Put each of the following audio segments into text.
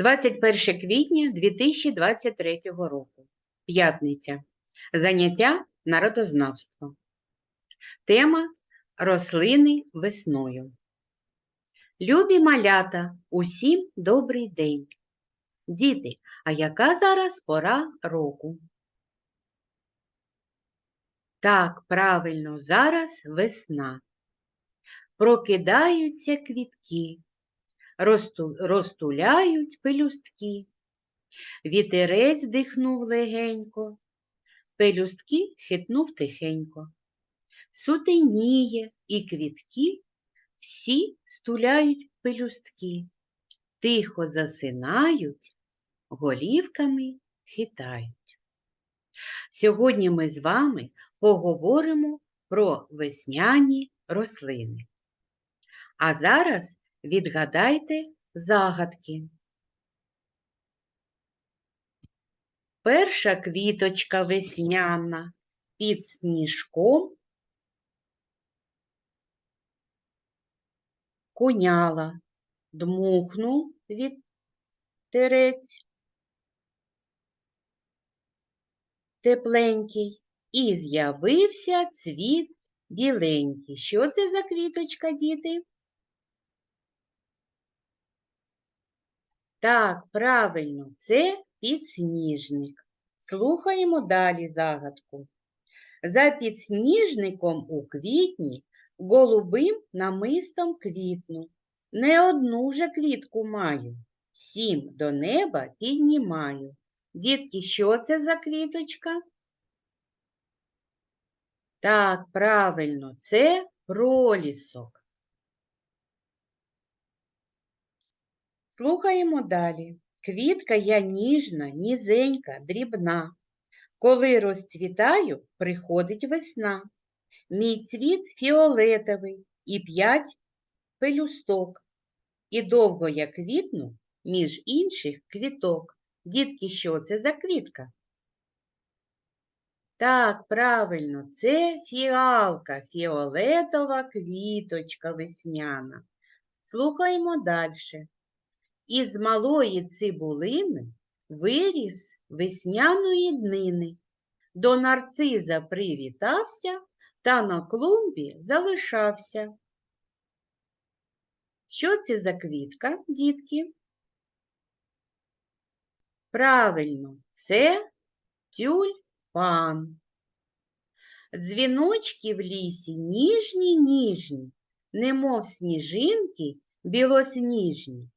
21 квітня 2023 року. П'ятниця. Заняття народознавство. Тема рослини весною. Любі малята, усім добрий день. Діти, а яка зараз пора року? Так, правильно, зараз весна. Прокидаються квітки, розтуляють пелюстки. Вітерець дихнув легенько, пелюстки хитнув тихенько. Сутеніє і квітки всі стуляють пелюстки, тихо засинають, голівками хитають. Сьогодні ми з вами поговоримо про весняні рослини. А зараз відгадайте загадки. Перша квіточка весняна під сніжком куняла, дмухнув вітерець тепленький, і з'явився цвіт біленький. Що це за квіточка, діти? Так, правильно, це підсніжник. Слухаємо далі загадку. За підсніжником у квітні голубим намистом квітну. Не одну же квітку маю, сім до неба піднімаю. Дітки, що це за квіточка? Так, правильно, це пролісок. Слухаємо далі. Квітка я ніжна, нізенька, дрібна. Коли розцвітаю, приходить весна. Мій цвіт фіолетовий і п'ять пелюсток. І довго я квітну між інших квіток. Дітки, що це за квітка? Так, правильно, це фіалка, фіолетова квіточка весняна. Слухаємо далі. Із малої цибулини виріс весняної днини. До нарциза привітався та на клумбі залишався. Що це за квітка, дітки? Правильно, це тюльпан. Дзвіночки в лісі ніжні, ніжні, немов сніжинки білосніжні.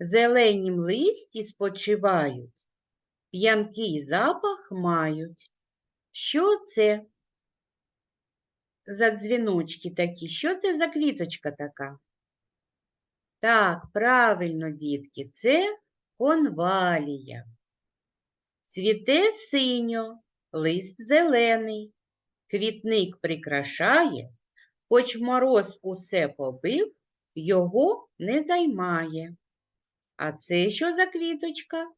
Зеленім листі спочивають, п'янкий запах мають. Що це за дзвіночки такі? Що це за квіточка така? Так, правильно, дітки, це конвалія. Цвіте синьо, лист зелений, квітник прикрашає, хоч мороз усе побив, його не займає. А це що за квіточка?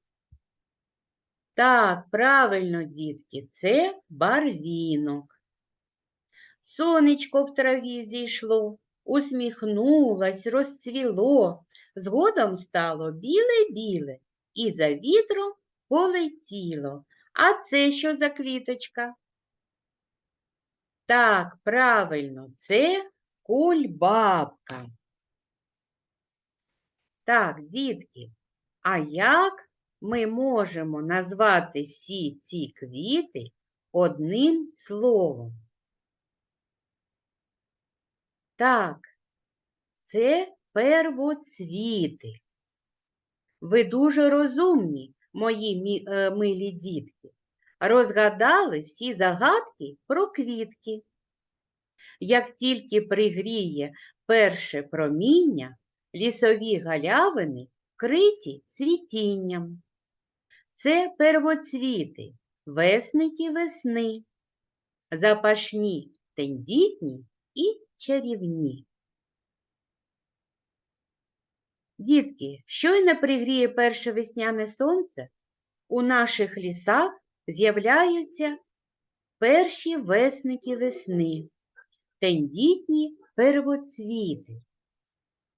Так, правильно, дітки, це барвінок. Сонечко в траві зійшло, усміхнулось, розцвіло, згодом стало біле-біле і за вітром полетіло. А це що за квіточка? Так, правильно, це кульбабка. Так, дітки, а як ми можемо назвати всі ці квіти одним словом? Так, це первоцвіти. Ви дуже розумні, мої е, милі дітки. Розгадали всі загадки про квітки. Як тільки пригріє перше проміння, лісові галявини вкриті цвітінням. Це первоцвіти, весники весни, запашні, тендітні і чарівні. Дітки, щойно пригріє перше весняне сонце, у наших лісах з'являються перші весники весни, тендітні первоцвіти.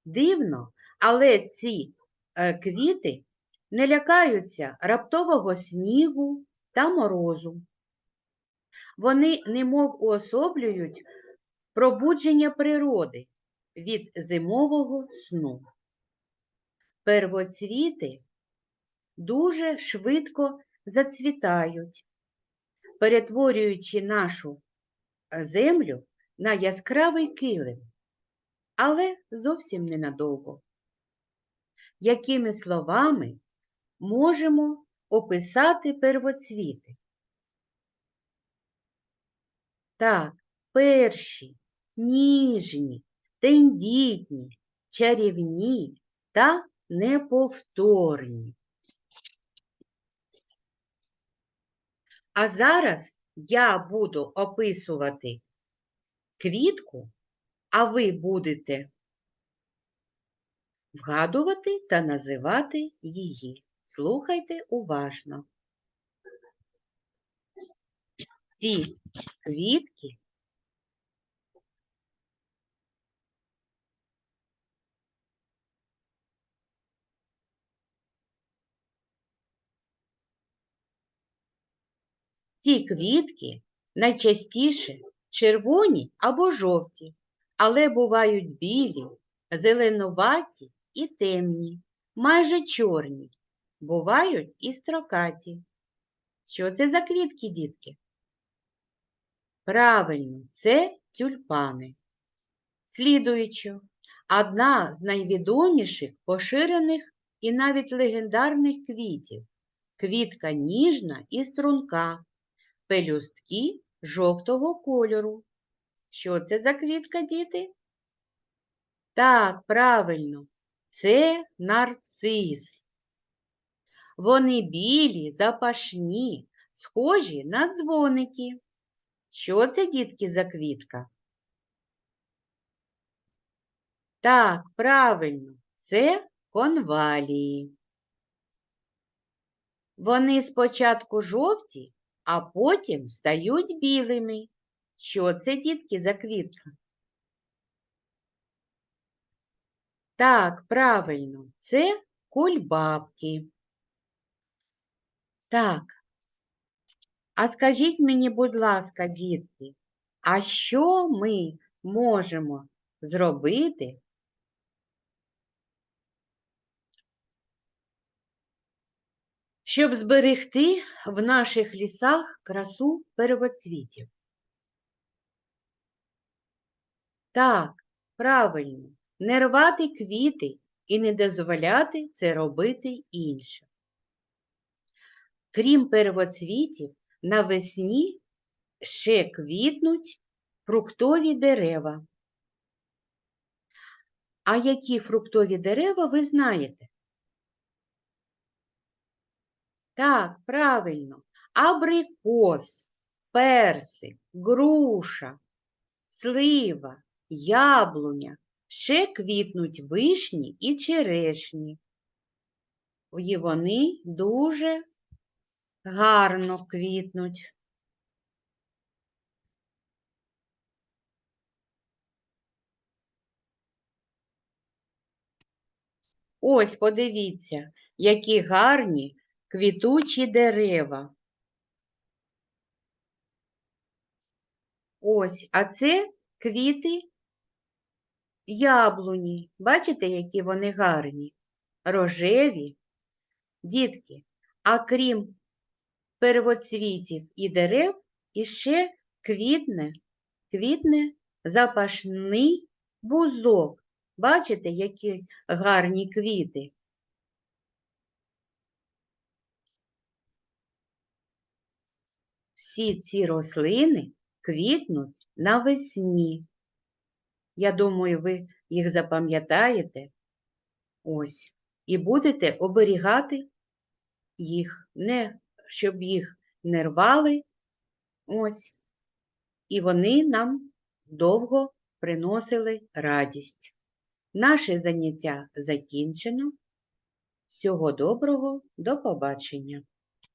Дивно, але ці е, квіти не лякаються раптового снігу та морозу. Вони немов уособлюють пробудження природи від зимового сну. Первоцвіти дуже швидко зацвітають, перетворюючи нашу е, землю на яскравий килим, але зовсім ненадовго. Якими словами можемо описати первоцвіти? Так, перші, ніжні, тендітні, чарівні та неповторні. А зараз я буду описувати квітку, а ви будете вгадувати та називати її. Слухайте уважно. Ці квітки Ці квітки найчастіше червоні або жовті, але бувають білі, зеленуваті і темні, майже чорні, бувають і строкаті. Що це за квітки, дітки? Правильно, це тюльпани. Слідуючи, одна з найвідоміших, поширених і навіть легендарних квітів квітка ніжна і струнка, пелюстки жовтого кольору. Що це за квітка, діти? Так, правильно, це нарцис. Вони білі, запашні, схожі на дзвоники. Що це, дітки, за квітка? Так, правильно, це конвалії. Вони спочатку жовті, а потім стають білими. Що це, дітки, за квітка? Так, правильно, це кульбабки. Так, а скажіть мені, будь ласка, дітки, а що ми можемо зробити, щоб зберегти в наших лісах красу первоцвітів? Так, правильно, не рвати квіти і не дозволяти це робити іншим. Крім первоцвітів, навесні ще квітнуть фруктові дерева. А які фруктові дерева ви знаєте? Так, правильно, абрикос, персик, груша, слива, яблуня, ще квітнуть вишні і черешні. І вони дуже гарно квітнуть. Ось подивіться, які гарні квітучі дерева. Ось, а це квіти яблуні. Бачите, які вони гарні, рожеві. Дітки, а крім первоцвітів і дерев, іще квітне, квітне запашний бузок. Бачите, які гарні квіти? Всі ці рослини квітнуть навесні. Я думаю, ви їх запам'ятаєте ось, і будете оберігати їх, не, щоб їх не рвали, ось, і вони нам довго приносили радість. Наше заняття закінчено. Всього доброго, до побачення!